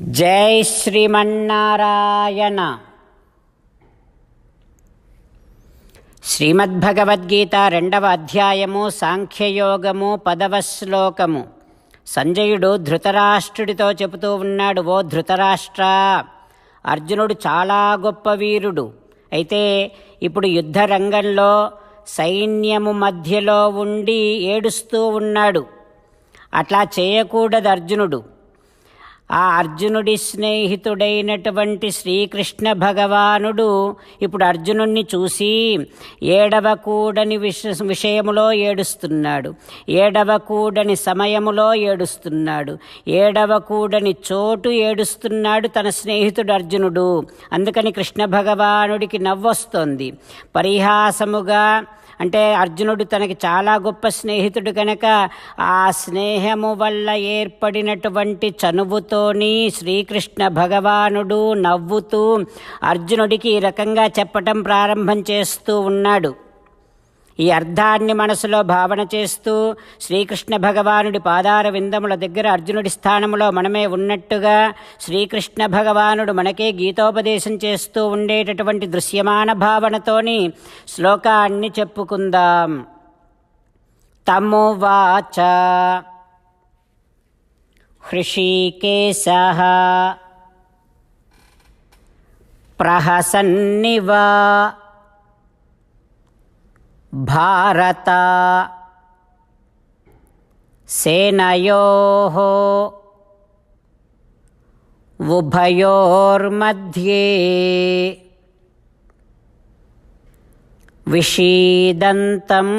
జై శ్రీమన్నారాయణ. శ్రీమద్భగవద్గీత రెండవ అధ్యాయము సాంఖ్యయోగము పదవ శ్లోకము. సంజయుడు ధృతరాష్ట్రుడితో చెబుతూ ఉన్నాడు ఓ ధృతరాష్ట్ర అర్జునుడు చాలా గొప్ప వీరుడు. అయితే ఇప్పుడు యుద్ధ రంగంలో సైన్యము మధ్యలో ఉండి ఏడుస్తూ ఉన్నాడు. అట్లా చేయకూడదు అర్జునుడు. ఆ అర్జునుడి స్నేహితుడైనటువంటి శ్రీకృష్ణ భగవానుడు ఇప్పుడు అర్జునుణ్ణి చూసి ఏడవకూడని విష విషయములో ఏడుస్తున్నాడు. ఏడవకూడని సమయములో ఏడుస్తున్నాడు. ఏడవకూడని చోటు ఏడుస్తున్నాడు తన స్నేహితుడు అర్జునుడు. అందుకని కృష్ణ భగవానుడికి నవ్వొస్తోంది. పరిహాసముగా అంటే అర్జునుడు తనకి చాలా గొప్ప స్నేహితుడు కనుక ఆ స్నేహము వల్ల ఏర్పడినటువంటి చనువుతోని శ్రీకృష్ణ భగవానుడు నవ్వుతూ అర్జునుడికి ఈ రకంగా చెప్పటం ప్రారంభం చేస్తూ ఉన్నాడు. ఈ అర్థాన్ని మనసులో భావన చేస్తూ శ్రీకృష్ణ భగవానుడి పాదార విందముల దగ్గర అర్జునుడి స్థానంలో మనమే ఉన్నట్టుగా శ్రీకృష్ణ భగవానుడు మనకే గీతోపదేశం చేస్తూ ఉండేటటువంటి దృశ్యమాన భావనతోని శ్లోకాన్ని చెప్పుకుందాం. తమువాచ హృషీకేశ. ప్రహసన్నివా. भारत सेनयोः उभयोर्मध्ये विषीदन्तम्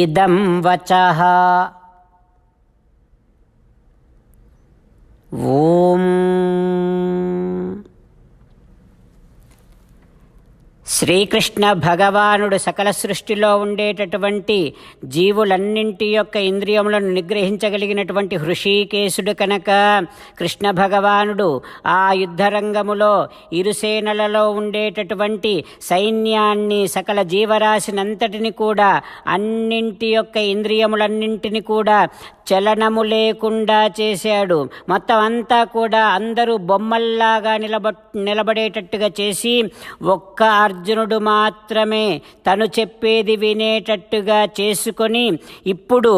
इदं वचः। ओ శ్రీకృష్ణ భగవానుడు సకల సృష్టిలో ఉండేటటువంటి జీవులన్నింటి యొక్క ఇంద్రియములను నిగ్రహించగలిగినటువంటి హృషీకేశుడు కనుక కృష్ణ భగవానుడు ఆ యుద్ధరంగములో ఇరుసేనలలో ఉండేటటువంటి సైన్యాన్ని సకల జీవరాశినంతటిని కూడా అన్నింటి యొక్క ఇంద్రియములన్నింటిని కూడా చలనము లేకుండా చేశాడు. మొత్తం అంతా కూడా అందరూ బొమ్మల్లాగా నిలబ నిలబడేటట్టుగా చేసి ఒక్క అర్జునుడు మాత్రమే తను చెప్పేది వినేటట్టుగా చేసుకొని ఇప్పుడు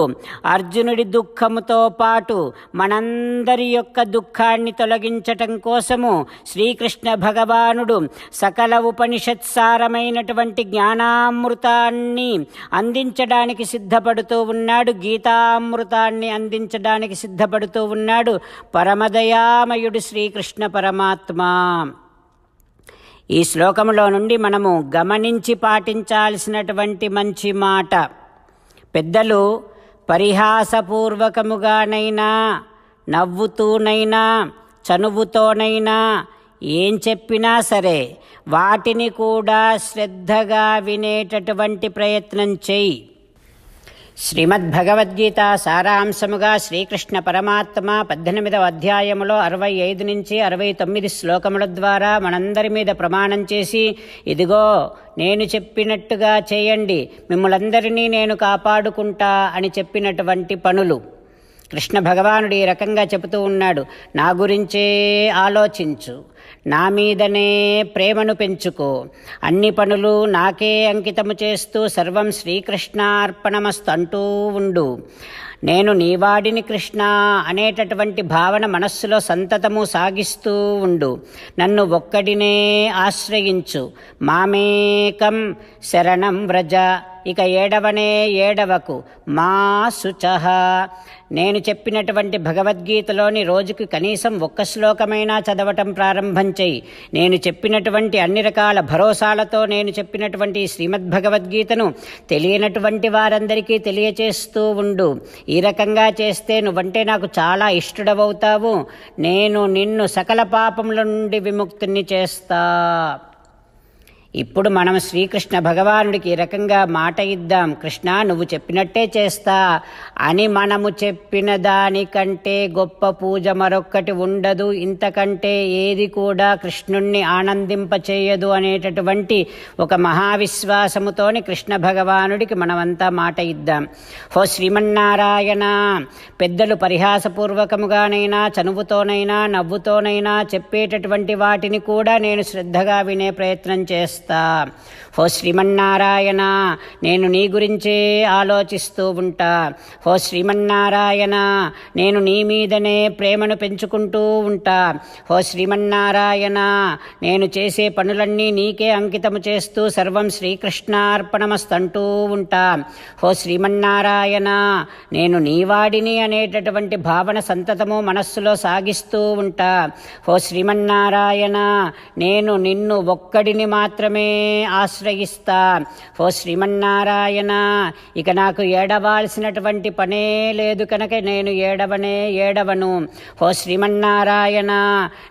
అర్జునుడి దుఃఖముతో పాటు మనందరి యొక్క దుఃఖాన్ని తొలగించటం కోసము శ్రీకృష్ణ భగవానుడు సకల ఉపనిషత్సారమైనటువంటి జ్ఞానామృతాన్ని అందించడానికి సిద్ధపడుతూ ఉన్నాడు. గీతామృతాన్ని అందించడానికి సిద్ధపడుతూ ఉన్నాడు. పరమదయామయుడు శ్రీకృష్ణ పరమాత్మ. ఈ శ్లోకంలో నుండి మనము గమనించి పాటించాల్సినటువంటి మంచి మాట. పెద్దలు పరిహాసపూర్వకముగానైనా నవ్వుతూనైనా చనువుతోనైనా ఏం చెప్పినా సరే వాటిని కూడా శ్రద్ధగా వినేటటువంటి ప్రయత్నం చెయ్యి శ్రీమద్భగవద్గీత సారాంశముగా శ్రీకృష్ణ పరమాత్మ పద్దెనిమిదవ అధ్యాయములో అరవై ఐదు నుంచి అరవై తొమ్మిది శ్లోకముల ద్వారా మనందరి మీద ప్రమాణం చేసి ఇదిగో నేను చెప్పినట్టుగా చేయండి మిమ్మలందరినీ నేను కాపాడుకుంటా అని చెప్పినటువంటి పనులు. కృష్ణ భగవానుడు ఈ రకంగా చెబుతూ ఉన్నాడు నా గురించే ఆలోచించు నా మీదనే ప్రేమను పెంచుకో అన్ని పనులు నాకే అంకితము చేస్తూ సర్వం శ్రీకృష్ణార్పణమస్తు అంటూ ఉండు. నేను నీవాడిని కృష్ణ అనేటటువంటి భావన మనస్సులో సంతతము సాగిస్తూ ఉండు. నన్ను ఒక్కడినే ఆశ్రయించు. మామేకం శరణం వ్రజ ఇక ఏడవనే ఏడవకు. మా శుచహ నేను చెప్పినటువంటి భగవద్గీతలోని రోజుకి కనీసం ఒక్క శ్లోకమైనా చదవటం ప్రారంభం చేయి నేను చెప్పినటువంటి అన్ని రకాల భరోసాలతో నేను చెప్పినటువంటి శ్రీమద్భగవద్గీతను తెలియనటువంటి వారందరికీ తెలియచేస్తూ ఉండు. ఈ రకంగా చేస్తే నువ్వంటే నాకు చాలా ఇష్టడవవుతావు. నేను నిన్ను సకల పాపముల నుండి విముక్తిని చేస్తా. ఇప్పుడు మనం శ్రీకృష్ణ భగవానుడికి ఈ రకంగా మాట ఇద్దాం. కృష్ణ నువ్వు చెప్పినట్టే చేస్తా. అని మనము చెప్పిన దానికంటే గొప్ప పూజ మరొక్కటి ఉండదు. ఇంతకంటే ఏది కూడా కృష్ణుణ్ణి ఆనందింపచేయదు అనేటటువంటి ఒక మహావిశ్వాసముతోని కృష్ణ భగవానుడికి మనమంతా మాట ఇద్దాం. హో శ్రీమన్నారాయణ పెద్దలు పరిహాసపూర్వకముగానైనా చనువుతోనైనా నవ్వుతోనైనా చెప్పేటటువంటి వాటిని కూడా నేను శ్రద్ధగా వినే ప్రయత్నం చేస్తాను చేస్తా. ఓ శ్రీమన్నారాయణ నేను నీ గురించే ఆలోచిస్తూ ఉంటా. ఓ శ్రీమన్నారాయణ నేను నీ మీదనే ప్రేమను పెంచుకుంటూ ఉంటా. ఓ శ్రీమన్నారాయణ నేను చేసే పనులన్నీ నీకే అంకితము చేస్తూ సర్వం శ్రీకృష్ణార్పణమస్తంటూ ఉంటా. ఓ శ్రీమన్నారాయణ నేను నీవాడిని అనేటటువంటి భావన సంతతము మనస్సులో సాగిస్తూ ఉంటా. ఓ శ్రీమన్నారాయణ నేను నిన్ను ఒక్కడిని మాత్రమే ఆశ్రయిస్తా. ఓ శ్రీమన్నారాయణ ఇక నాకు ఏడవాల్సినటువంటి పనే లేదు కనుక నేను ఏడవనే ఏడవను. ఓ శ్రీమన్నారాయణ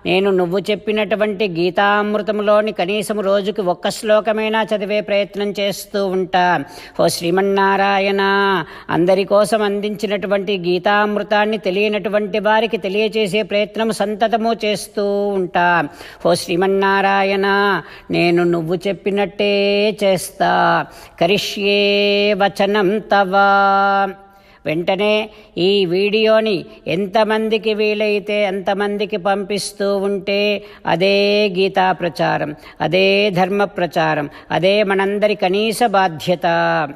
నేను నువ్వు చెప్పినటువంటి గీతామృతంలోని కనీసం రోజుకి ఒక్క శ్లోకమైనా చదివే ప్రయత్నం చేస్తూ ఉంటా. ఓ శ్రీమన్నారాయణ అందరి కోసం అందించినటువంటి గీతామృతాన్ని తెలియనటువంటి వారికి తెలియచేసే ప్రయత్నం సంతతము చేస్తూ ఉంటా. ఓ శ్రీమన్నారాయణ నేను నువ్వు చెప్పినట్టే చేస్తా. కరిష్యే వచనం తవా. వెంటనే ఈ వీడియోని ఎంతమందికి వీలైతే అంతమందికి పంపిస్తూ ఉంటే అదే గీతా ప్రచారం అదే ధర్మ ప్రచారం అదే మనందరి కనీస బాధ్యత.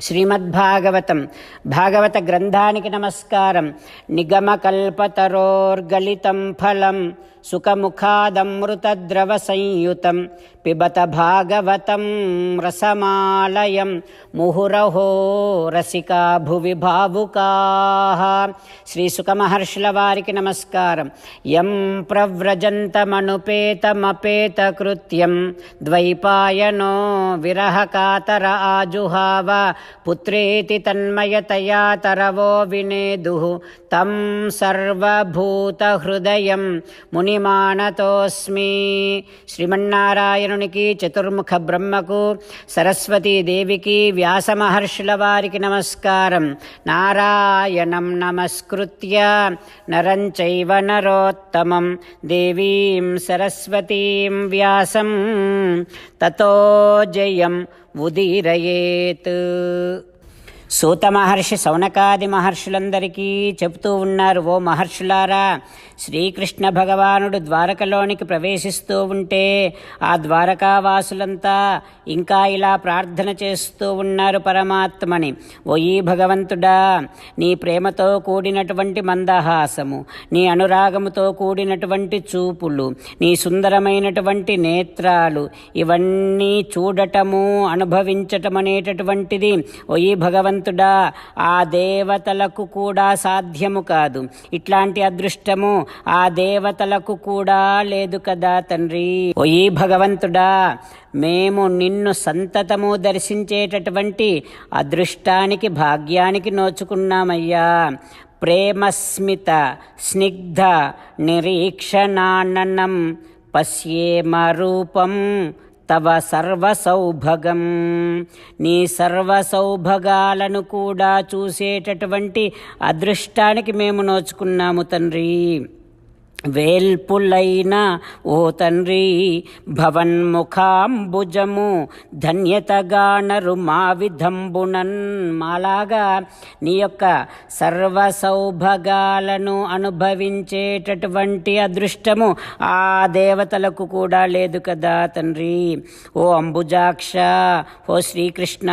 శ్రీమద్భాగవతం భాగవత గ్రంథానికి నమస్కారం. నిగమకల్పతరోర్గలితం ఫలం. సుఖముఖాదమృతద్రవ సంయుతం పిబత భాగవతం రసమాలయం ముహురహో రసికా భువి భావుకా. శ్రీ వారికి నమస్కారం. యం ప్రవ్రజంతమనుపేతమపేతకృత్యం ద్వైపాయనో విరహకాతర ఆజుహావ పుత్రేతి తన్మయతయా తరవో వినేదు. తం సర్వభూతహృదయం ముని మహిమానతోస్మి శ్రీమన్నారాయణునికి చతుర్ముఖ బ్రహ్మకు సరస్వతీదేవికి వ్యాసమహర్షుల వారికి నమస్కారం. నారాయణం నమస్కృత్య. నరంచైవ నరోత్తమం. దేవీం సరస్వతీం వ్యాసం. తతో జయం ఉదీరయేత్. సూత మహర్షి సౌనకాది మహర్షులందరికీ చెబుతూ ఉన్నారు ఓ మహర్షులారా శ్రీకృష్ణ భగవానుడు ద్వారకలోనికి ప్రవేశిస్తూ ఉంటే ఆ ద్వారకావాసులంతా ఇంకా ఇలా ప్రార్థన చేస్తూ ఉన్నారు పరమాత్మని. ఓయి భగవంతుడా నీ ప్రేమతో కూడినటువంటి మందహాసము నీ అనురాగముతో కూడినటువంటి చూపులు నీ సుందరమైనటువంటి నేత్రాలు ఇవన్నీ చూడటము అనుభవించటం అనేటటువంటిది ఓయి భగవంతు భగవంతుడా ఆ దేవతలకు కూడా సాధ్యము కాదు. ఇట్లాంటి అదృష్టము ఆ దేవతలకు కూడా లేదు కదా తండ్రి. ఓయి భగవంతుడా మేము నిన్ను సంతతము దర్శించేటటువంటి అదృష్టానికి భాగ్యానికి నోచుకున్నామయ్యా. ప్రేమస్మిత స్నిగ్ధ నిరీక్షణాననం పశ్యేమ రూపం తవ సర్వసౌభగం. నీ సర్వసౌభగాలను కూడా చూసేటటువంటి అదృష్టానికి మేము నోచుకున్నాము తండ్రి. వేల్పులైన ఓ తండ్రి భవన్ముఖాంబుజము ధన్యతగానరు మా విధంబునన్ మాలాగా నీ యొక్క సర్వ సౌభగాలను అనుభవించేటటువంటి అదృష్టము ఆ దేవతలకు కూడా లేదు కదా తండ్రి. ఓ అంబుజాక్ష ఓ శ్రీకృష్ణ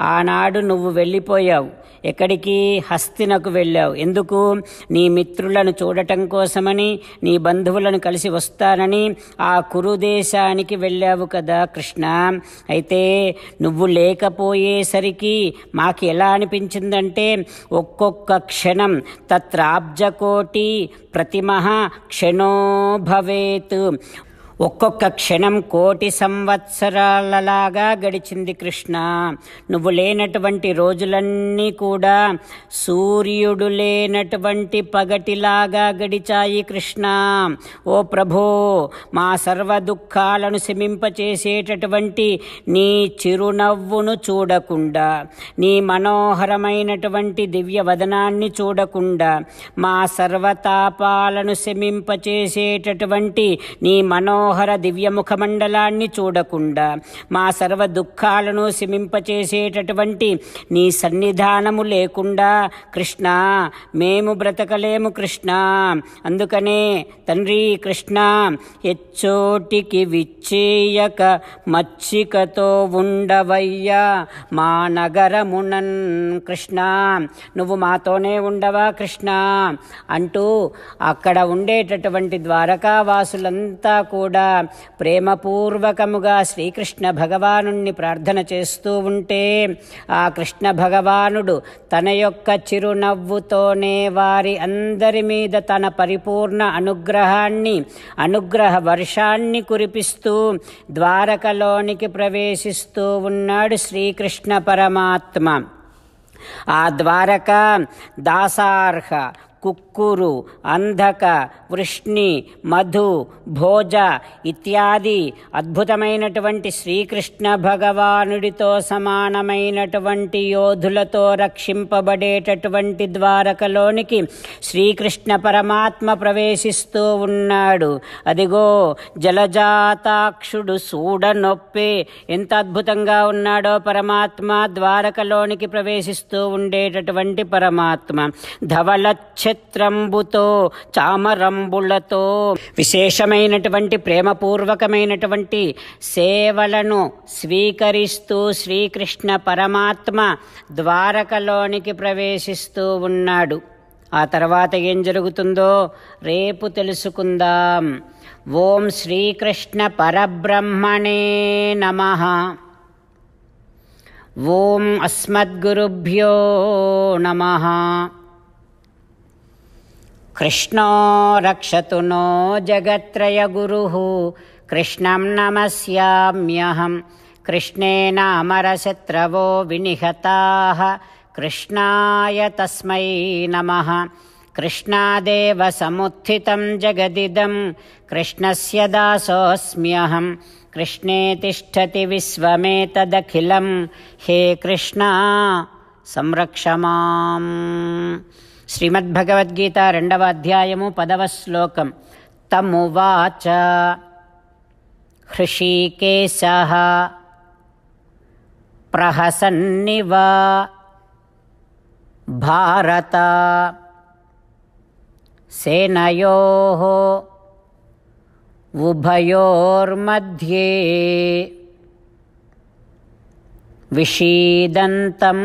ఆనాడు నువ్వు వెళ్ళిపోయావు. ఎక్కడికి హస్తినకు వెళ్ళావు? ఎందుకు? నీ మిత్రులను చూడటం కోసమని నీ బంధువులను కలిసి వస్తానని ఆ కురుదేశానికి వెళ్ళావు కదా కృష్ణ. అయితే నువ్వు లేకపోయేసరికి మాకు ఎలా అనిపించిందంటే ఒక్కొక్క క్షణం తత్రాబ్జకోటి ప్రతిమ క్షణో భవేత్ ఒక్కొక్క క్షణం కోటి సంవత్సరాలలాగా గడిచింది కృష్ణ. నువ్వు లేనటువంటి రోజులన్నీ కూడా సూర్యుడు లేనటువంటి పగటిలాగా గడిచాయి కృష్ణ. ఓ ప్రభో మా సర్వ దుఃఖాలను శమింపచేసేటటువంటి నీ చిరునవ్వును చూడకుండా నీ మనోహరమైనటువంటి దివ్య వదనాన్ని చూడకుండా మా సర్వతాపాలను శమింపచేసేటటువంటి నీ మనో మనోహర దివ్యముఖమండలాన్ని చూడకుండా మా సర్వ దుఃఖాలను శమింపచేసేటటువంటి నీ సన్నిధానము లేకుండా కృష్ణ మేము బ్రతకలేము కృష్ణ. అందుకనే తండ్రి కృష్ణ ఎచ్చోటికి విచ్చేయక మచ్చికతో ఉండవయ్యా మా నగరమునన్ కృష్ణ. నువ్వు మాతోనే ఉండవా కృష్ణ? అంటూ అక్కడ ఉండేటటువంటి ద్వారకావాసులంతా కూడా ప్రేమపూర్వకముగా శ్రీకృష్ణ భగవానుణ్ణి ప్రార్థన చేస్తూ ఉంటే ఆ కృష్ణ భగవానుడు తన యొక్క చిరునవ్వుతోనే వారి అందరి మీద తన పరిపూర్ణ అనుగ్రహాన్ని అనుగ్రహ వర్షాన్ని కురిపిస్తూ ద్వారకలోనికి ప్రవేశిస్తూ ఉన్నాడు శ్రీకృష్ణ పరమాత్మ. ఆ ద్వారక దాసార్హ కురు అంధక వృష్ణి మధు భోజ ఇత్యాది అద్భుతమైనటువంటి శ్రీకృష్ణ భగవానుడితో సమానమైనటువంటి యోధులతో రక్షింపబడేటటువంటి ద్వారకలోనికి శ్రీకృష్ణ పరమాత్మ ప్రవేశిస్తూ ఉన్నాడు. అదిగో జలజాతాక్షుడు సూడనొప్పే ఎంత అద్భుతంగా ఉన్నాడో పరమాత్మ ద్వారకలోనికి ప్రవేశిస్తూ ఉండేటటువంటి పరమాత్మ. ధవలఛత్రంబుతో చామరంబులతో విశేషమైనటువంటి ప్రేమపూర్వకమైనటువంటి సేవలను స్వీకరిస్తూ శ్రీకృష్ణ పరమాత్మ ద్వారకలోనికి ప్రవేశిస్తూ ఉన్నాడు. ఆ తర్వాత ఏం జరుగుతుందో రేపు తెలుసుకుందాం. ఓం శ్రీకృష్ణ పరబ్రహ్మణే నమ. ఓం అస్మద్గురుభ్యో నమ. कृष्णो रक्षतु नो जगत्त्रयगुरुः। कृष्णं नमस्याम्यहं कृष्णेनामरशत्रवो विनिहताः। कृष्णाय तस्मै नमः। कृष्णादेव समुत्थितं जगदिदं कृष्णस्य दासोऽस्म्यहं कृष्णे तिष्ठति विश्वमेतदखिलं हे कृष्णा संरक्ष माम्। श्रीमद्भगवद्गीता रण्डव अध्यायमुपदवश्लोकं तमुवाच हृषिकेशः प्रहसन्नि वा भारत सेनयोः उभयोर्मध्ये विषीदन्तम्